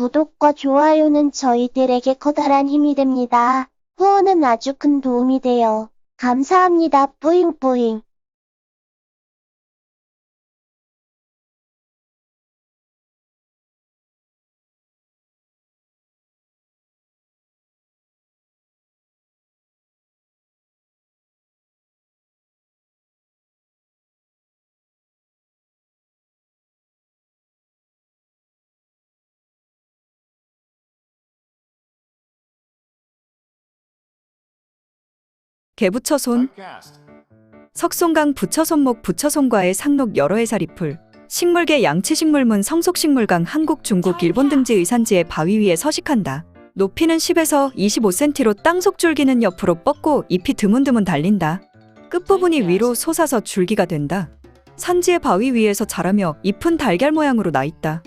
구독과 좋아요는 저희들에게 커다란 힘이 됩니다. 후원은 아주 큰 도움이 돼요. 감사합니다. 뿌잉뿌잉. 개부처 손, 석송강 부처손목 부처손과의 상록 여러 해사 리풀, 식물계 양치식물문 성속식물강 한국 중국 일본 등지 의 산지의 바위 위에 서식한다. 높이는 10에서 25cm로 땅속 줄기는 옆으로 뻗고 잎이 드문드문 달린다. 끝부분이 위로 솟아서 줄기가 된다. 산지의 바위 위에서 자라며 잎은 달걀 모양으로 나 있다.